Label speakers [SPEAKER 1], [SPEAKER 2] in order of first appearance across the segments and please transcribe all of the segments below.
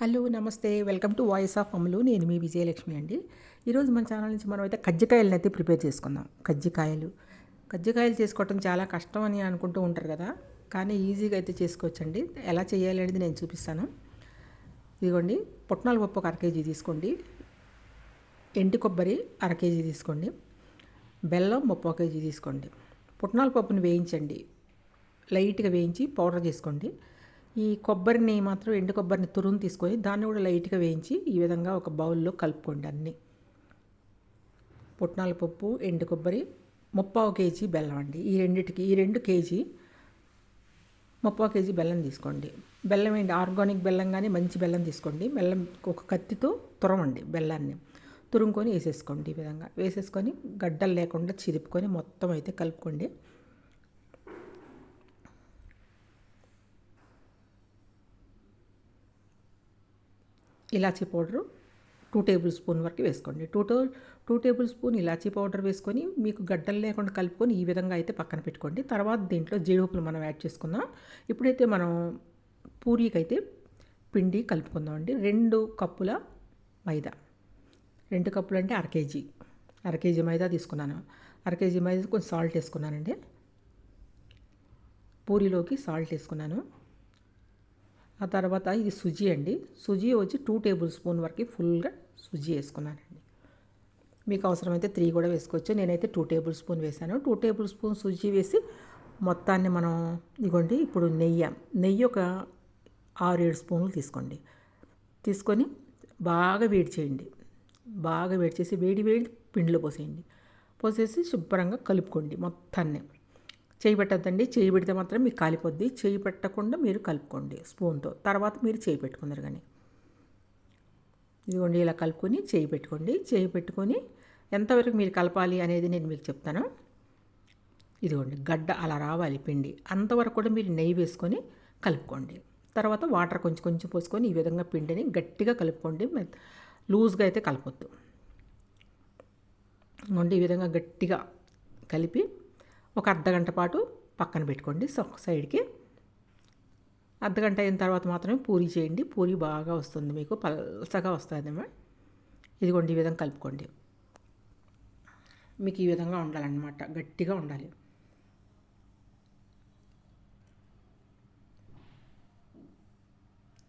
[SPEAKER 1] Hello నమస్తే. Welcome to voice of అమలు. నేను మీ విజయలక్ష్మి అండి. ఈరోజు మన ఛానల్ నుంచి మనం అయితే కజ్జికాయలను అయితే ప్రిపేర్ చేసుకుందాం. కజ్జికాయలు. కజ్జికాయలు చేసుకోవటం చాలా కష్టం అని అనుకుంటూ ఉంటారు కదా. కానీ ఈజీగా అయితే చేసుకోవచ్చండి. ఎలా చేయాలి అనేది నేను చూపిస్తాను. ఇదిగోండి. పుట్నాల పప్పు ఒక అర కేజీ తీసుకోండి. ఎండు కొబ్బరి అర కేజీ తీసుకోండి. బెల్లం ముప్పై కేజీ తీసుకోండి. పుట్నాల పప్పుని వేయించండి. లైట్గా వేయించి పౌడర్ చేసుకోండి. ఈ కొబ్బరిని మాత్రం ఎండు కొబ్బరిని తురుము తీసుకొని దాన్ని కూడా లైట్గా వేయించి ఈ విధంగా ఒక బౌల్లో కలుపుకోండి అన్నీ. పుట్నాల పప్పు ఎండు కొబ్బరి ముప్పావు కేజీ బెల్లం అండి. ఈ రెండిటికి ఈ రెండు కేజీ ముప్పావు కేజీ బెల్లం తీసుకోండి. బెల్లం ఏంటి? ఆర్గానిక్ బెల్లం కానీ మంచి బెల్లం తీసుకోండి. బెల్లం ఒక కత్తితో తురమండి బెల్లాన్ని. తురుముకొని వేసేసుకోండి ఈ విధంగా. వేసేసుకొని గడ్డలు లేకుండా చిరుపుకొని మొత్తం అయితే కలుపుకోండి. ఇలాచీ పౌడరు టూ టేబుల్ స్పూన్ వరకు వేసుకోండి. Two two two tablespoon ఇలాచీ పౌడర్ వేసుకొని మీకు గడ్డలు లేకుండా కలుపుకొని ఈ విధంగా అయితే పక్కన పెట్టుకోండి. తర్వాత దీంట్లో జీడిపప్పులు మనం యాడ్ చేసుకుందాం. ఇప్పుడైతే మనం పూరీకైతే పిండి కలుపుకుందాం అండి రెండు కప్పుల మైదా. రెండు కప్పులు అంటే అర కేజీ. అర కేజీ మైదా తీసుకున్నాను. అర కేజీ మైదా కొంచెం సాల్ట్ వేసుకున్నానండి. పూరీలోకి సాల్ట్ వేసుకున్నాను. ఆ తర్వాత ఇది సుజీ అండి. సుజీ వచ్చి టూ టేబుల్ స్పూన్ వరకు ఫుల్గా సుజీ వేసుకున్నానండి. మీకు అవసరమైతే త్రీ కూడా వేసుకోవచ్చు. నేనైతే టూ టేబుల్ స్పూన్ వేసాను. టూ టేబుల్ స్పూన్ సుజీ వేసి మొత్తాన్ని మనం ఇగోండి ఇప్పుడు నెయ్యి నెయ్యి ఒక ఆరు ఏడు స్పూన్లు తీసుకోండి. తీసుకొని బాగా వేడి చేయండి. బాగా వేడి చేసి వేడి వేడి పిండిలో పోసేయండి. పోసేసి శుభ్రంగా కలుపుకోండి మొత్తాన్ని. చేయి పెట్టద్దండి. చేయి పెడితే మాత్రం మీకు కాలిపోద్ది. చేయి పెట్టకుండా మీరు కలుపుకోండి స్పూన్తో. తర్వాత మీరు చేయి పెట్టుకుందరు కానీ. ఇదిగోండి ఇలా కలుపుకొని చేయి పెట్టుకోండి. చేయి పెట్టుకొని ఎంతవరకు మీరు కలపాలి అనేది నేను మీకు చెప్తాను. ఇదిగోండి గడ్డ అలా రావాలి పిండి. అంతవరకు కూడా మీరు నెయ్యి వేసుకొని కలుపుకోండి. తర్వాత వాటర్ కొంచెం కొంచెం పోసుకొని ఈ విధంగా పిండిని గట్టిగా కలుపుకోండి. లూజ్గా అయితే కలపొద్దు. ఇదిగోండి ఈ విధంగా గట్టిగా కలిపి ఒక అర్ధగంట పాటు పక్కన పెట్టుకోండి సైడ్కి. అర్ధగంట అయిన తర్వాత మాత్రమే పూరి చేయండి. పూరి బాగా వస్తుంది మీకు పల్సగా వస్తుంది ఇదిగోండి ఈ విధంగా కలుపుకోండి. మీకు ఈ విధంగా ఉండాలన్నమాట గట్టిగా ఉండాలి.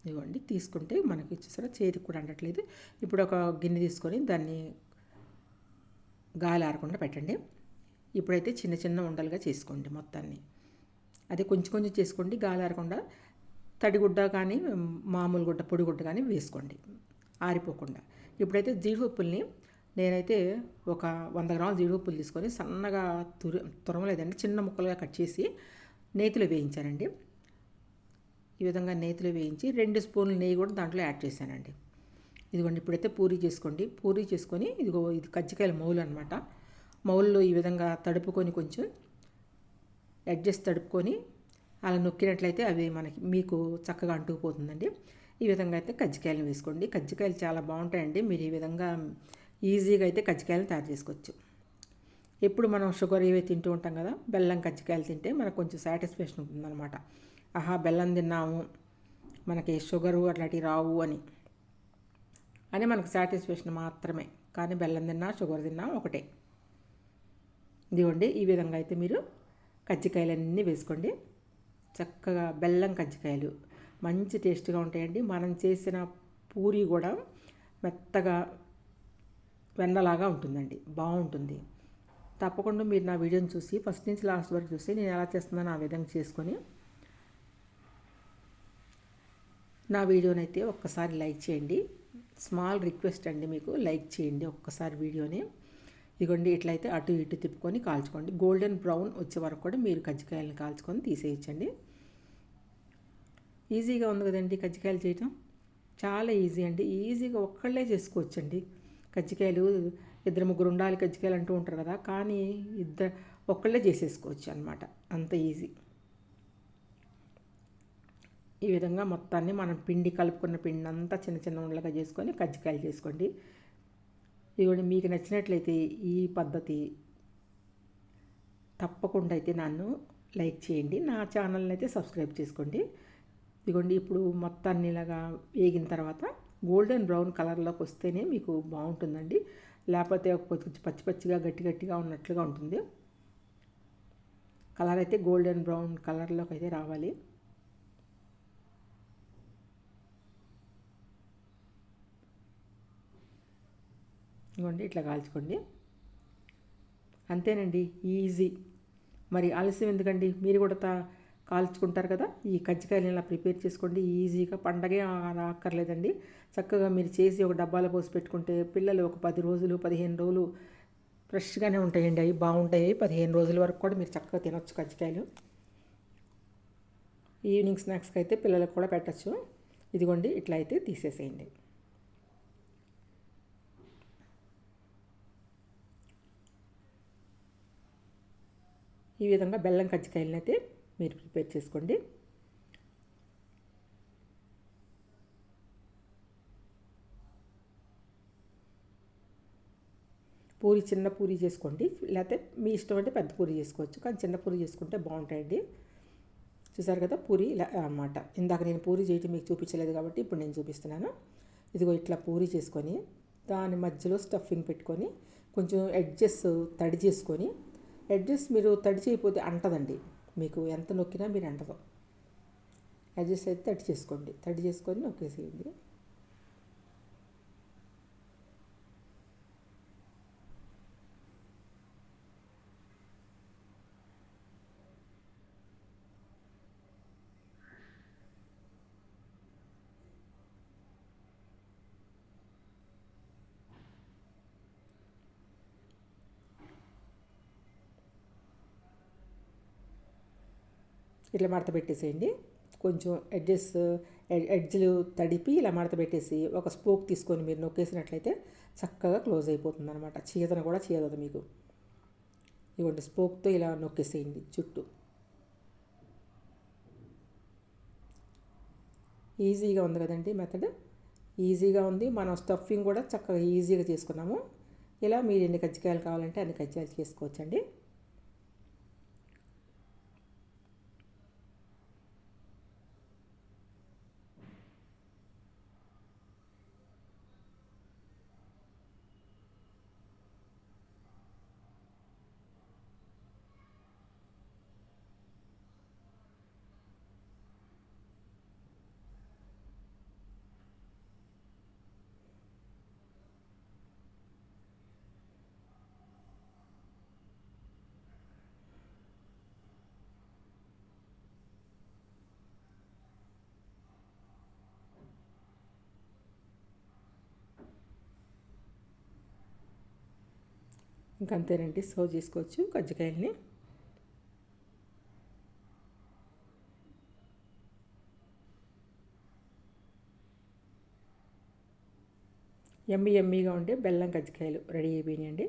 [SPEAKER 1] ఇదిగోండి తీసుకుంటే మనకి ఇచ్చేసరికి చేతికి కూడా అంటట్లేదు. ఇప్పుడు ఒక గిన్నె తీసుకొని దాన్ని గాలి ఆరకుండా పెట్టండి. ఇప్పుడైతే చిన్న చిన్న ఉండలుగా చేసుకోండి మొత్తాన్ని. అదే కొంచెం కొంచెం చేసుకోండి. గాలి ఆరకుండా తడిగుడ్డ కానీ మామూలు గుడ్డ పొడిగుడ్డ కానీ వేసుకోండి. ఆరిపోకుండా. ఇప్పుడైతే జీడిపప్పుల్ని నేనైతే ఒక వంద గ్రాముల జీడిపప్పులు తీసుకొని సన్నగా తుర తురమలేదండి. చిన్న ముక్కలుగా కట్ చేసి నేతిలో వేయించానండి. ఈ విధంగా నేతిలో వేయించి రెండు స్పూన్లు నెయ్యి కూడా దాంట్లో యాడ్ చేశానండి. ఇదిగోండి ఇప్పుడైతే పూరీ చేసుకోండి. పూరీ చేసుకొని ఇదిగో ఇది కజ్జికాయల మౌలు అనమాట మౌల్లో ఈ విధంగా తడుపుకొని కొంచెం అడ్జస్ట్ తడుపుకొని అలా నొక్కినట్లయితే అవి మనకి మీకు చక్కగా అంటుకుపోతుందండి ఈ విధంగా అయితే కజ్జికాయలు వేసుకోండి. కజ్జికాయలు చాలా బాగుంటాయండి. మీరు ఈ విధంగా ఈజీగా అయితే కజ్జికాయలు తయారు చేసుకోవచ్చు. ఎప్పుడు మనం షుగర్ ఇవి తింటూ ఉంటాం కదా బెల్లం కజ్జికాయలు తింటే మనకు కొంచెం సాటిస్ఫాక్షన్ ఉంటుందన్నమాట. ఆహా బెల్లం తిన్నాము మనకి షుగరు అట్లాంటివి రావు అని. అని మనకు సాటిస్ఫాక్షన్ మాత్రమే. కానీ బెల్లం తిన్నా షుగర్ తిన్నా ఒకటే. ఇదిగోండి ఈ విధంగా అయితే మీరు కజ్జికాయలన్నీ వేసుకోండి. చక్కగా బెల్లం కజ్జికాయలు మంచి టేస్ట్గా ఉంటాయండి. మనం చేసిన పూరి కూడా మెత్తగా వెన్నలాగా ఉంటుందండి. బాగుంటుంది. తప్పకుండా మీరు నా వీడియోని చూసి ఫస్ట్ నుంచి లాస్ట్ వరకు చూసి నేను ఎలా చేస్తున్నానో ఆ విధంగా చేసుకొని నా వీడియోని అయితే ఒక్కసారి లైక్ చేయండి. స్మాల్ రిక్వెస్ట్ అండి మీకు లైక్ చేయండి ఒక్కసారి వీడియోని. ఇదిగోండి ఇట్లయితే అటు ఇటు తిప్పుకొని కాల్చుకోండి. గోల్డెన్ బ్రౌన్ వచ్చే వరకు కూడా మీరు కజ్జికాయలను కాల్చుకొని తీసేయచ్చండి. ఈజీగా ఉంది కదండి కజ్జికాయలు చేయటం? చాలా ఈజీ అండి. ఈజీగా ఒక్కళ్ళే చేసుకోవచ్చండి. కజ్జికాయలు ఇద్దరు ముగ్గురు ఉండాలి కజ్జికాయలు అంటూ ఉంటారు కదా కానీ ఇద్దరు ఒక్కళ్ళే చేసేసుకోవచ్చు అనమాట అంత ఈజీ. ఈ విధంగా మొత్తాన్ని మనం పిండి కలుపుకున్న పిండి అంతా చిన్న చిన్న ఉండలుగా చేసుకొని కజ్జికాయలు చేసుకోండి. ఇదిగోండి మీకు నచ్చినట్లయితే ఈ పద్ధతి తప్పకుండా అయితే నన్ను లైక్ చేయండి. నా ఛానల్ని అయితే సబ్స్క్రైబ్ చేసుకోండి. ఇదిగోండి ఇప్పుడు మొత్తాన్ని ఇలాగా వేగిన తర్వాత గోల్డెన్ బ్రౌన్ కలర్లోకి వస్తేనే మీకు బాగుంటుందండి. లేకపోతే కొంచెం పచ్చి పచ్చిగా గట్టి గట్టిగా ఉన్నట్లుగా ఉంటుంది. కలర్ అయితే గోల్డెన్ బ్రౌన్ కలర్లోకి అయితే రావాలి. ఇదిగోండి ఇట్లా కాల్చుకోండి. అంతేనండి ఈజీ. మరి ఆలస్యం ఎందుకండి? మీరు కూడా తా కాల్చుకుంటారు కదా ఈ కజ్జికాయలు ఇలా ప్రిపేర్ చేసుకోండి ఈజీగా. పండగే రాక్కర్లేదండి. చక్కగా మీరు చేసి ఒక డబ్బాలో పోసి పెట్టుకుంటే పిల్లలు ఒక పది రోజులు పదిహేను రోజులు ఫ్రెష్గానే ఉంటాయండి. అవి బాగుంటాయి. పదిహేను రోజుల వరకు కూడా మీరు చక్కగా తినొచ్చు కజ్జికాయలు. ఈవినింగ్ స్నాక్స్కి అయితే పిల్లలకు కూడా పెట్టచ్చు. ఇదిగోండి ఇట్లా అయితే తీసేసేయండి. ఈ విధంగా బెల్లం కజ్జికాయలను అయితే మీరు ప్రిపేర్ చేసుకోండి. పూరి చిన్న పూరి చేసుకోండి. లేకపోతే మీ ఇష్టం అంటే పెద్ద పూరి చేసుకోవచ్చు. కానీ చిన్న పూరి చేసుకుంటే బాగుంటాయండి. చూసారు కదా పూరి ఇలా అన్నమాట. ఇందాక నేను పూరి చేయటం మీకు చూపించలేదు కాబట్టి ఇప్పుడు నేను చూపిస్తున్నాను. ఇదిగో ఇట్లా పూరి చేసుకొని దాని మధ్యలో స్టఫింగ్ పెట్టుకొని కొంచెం ఎడ్జెస్ తడి చేసుకొని అడ్జస్ట్ మీరు తడి చేయకపోతే అంటదండి. మీకు ఎంత నొక్కినా మీరు అంటదు అడ్జస్ట్ అయితే తడి చేసుకోండి. తడి చేసుకొని నొక్కేసేయండి. ఇట్లా మడత పెట్టేసేయండి. కొంచెం ఎడ్జెస్ ఎడ్జ్లు తడిపి ఇలా మడత పెట్టేసి ఒక స్పోక్ తీసుకొని మీరు నొక్కేసినట్లయితే చక్కగా క్లోజ్ అయిపోతుంది అనమాట చీదన కూడా చీదదు మీకు. ఇవ్వండి స్పోక్తో ఇలా నొక్కేసేయండి చుట్టూ. ఈజీగా ఉంది కదండి మెథడ్ ఈజీగా ఉంది. మనం స్టఫింగ్ కూడా చక్కగా ఈజీగా చేసుకున్నాము. ఇలా మీరు ఎన్ని కజ్జికాయలు కావాలంటే అన్ని కజ్జికాయలు చేసుకోవచ్చండి. ఇంకంతేనండి సర్వ్ చేసుకోవచ్చు. కజ్జికాయల్ని ఎమ్మి ఎమ్మిగా ఉండే బెల్లం కజ్జికాయలు రెడీ అయిపోయినాయండి.